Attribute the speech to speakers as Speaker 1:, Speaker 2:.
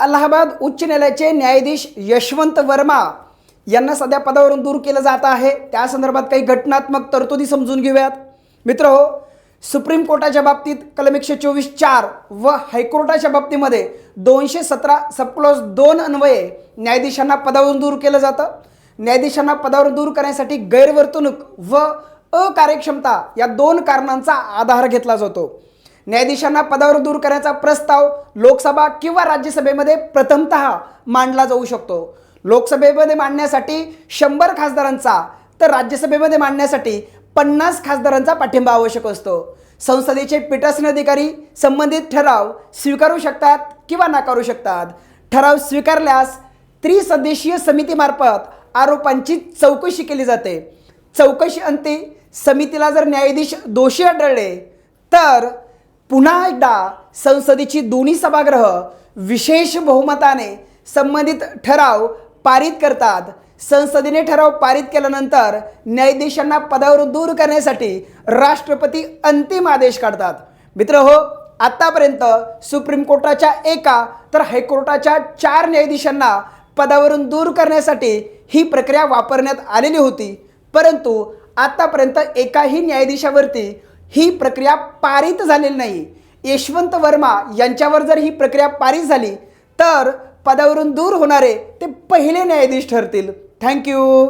Speaker 1: अलाहाबाद उच्च न्यायालयाचे न्यायाधीश यशवंत वर्मा यांना सध्या पदावरून दूर केलं जात आहे. त्या संदर्भात काही घटनात्मक तरतुदी समजून घेऊयात. मित्र हो, सुप्रीम कोर्टाच्या बाबतीत कलम एकशे चोवीस चार व हायकोर्टाच्या बाबतीमध्ये दोनशे सतरा सबक्लॉज दोन अन्वये न्यायाधीशांना पदावरून दूर केलं जातं. न्यायाधीशांना पदावरून दूर करण्यासाठी गैरवर्तणूक व अकार्यक्षमता या दोन कारणांचा आधार घेतला जातो. न्यायाधीशांना पदावर दूर करण्याचा प्रस्ताव लोकसभा किंवा राज्यसभेमध्ये प्रथमतः मांडला जाऊ शकतो. लोकसभेमध्ये मांडण्यासाठी शंभर खासदारांचा तर राज्यसभेमध्ये मांडण्यासाठी पन्नास खासदारांचा पाठिंबा आवश्यक असतो. संसदेचे पीठासन अधिकारी संबंधित ठराव स्वीकारू शकतात किंवा नाकारू शकतात. ठराव स्वीकारल्यास त्रिसदेशीय समितीमार्फत आरोपांची चौकशी केली जाते. चौकशी अंती समितीला जर न्यायाधीश दोषी आढळले तर पुन्हा एकदा संसदेची दोन्ही सभागृह विशेष बहुमताने संबंधित ठराव पारित करतात. संसदेने ठराव पारित केल्यानंतर न्यायाधीशांना पदावरून दूर करण्यासाठी राष्ट्रपती अंतिम आदेश काढतात. मित्र हो आत्तापर्यंत सुप्रीम कोर्टाच्या एका तर हायकोर्टाच्या चार न्यायाधीशांना पदावरून दूर करण्यासाठी ही प्रक्रिया वापरण्यात आलेली होती. परंतु आत्तापर्यंत एकाही न्यायाधीशावरती ही प्रक्रिया पारित झालेली नाही. यशवंत वर्मा यांच्यावर जर ही प्रक्रिया पारित झाली तर पदावरून दूर होणारे ते पहिले न्यायाधीश ठरतील. थँक्यू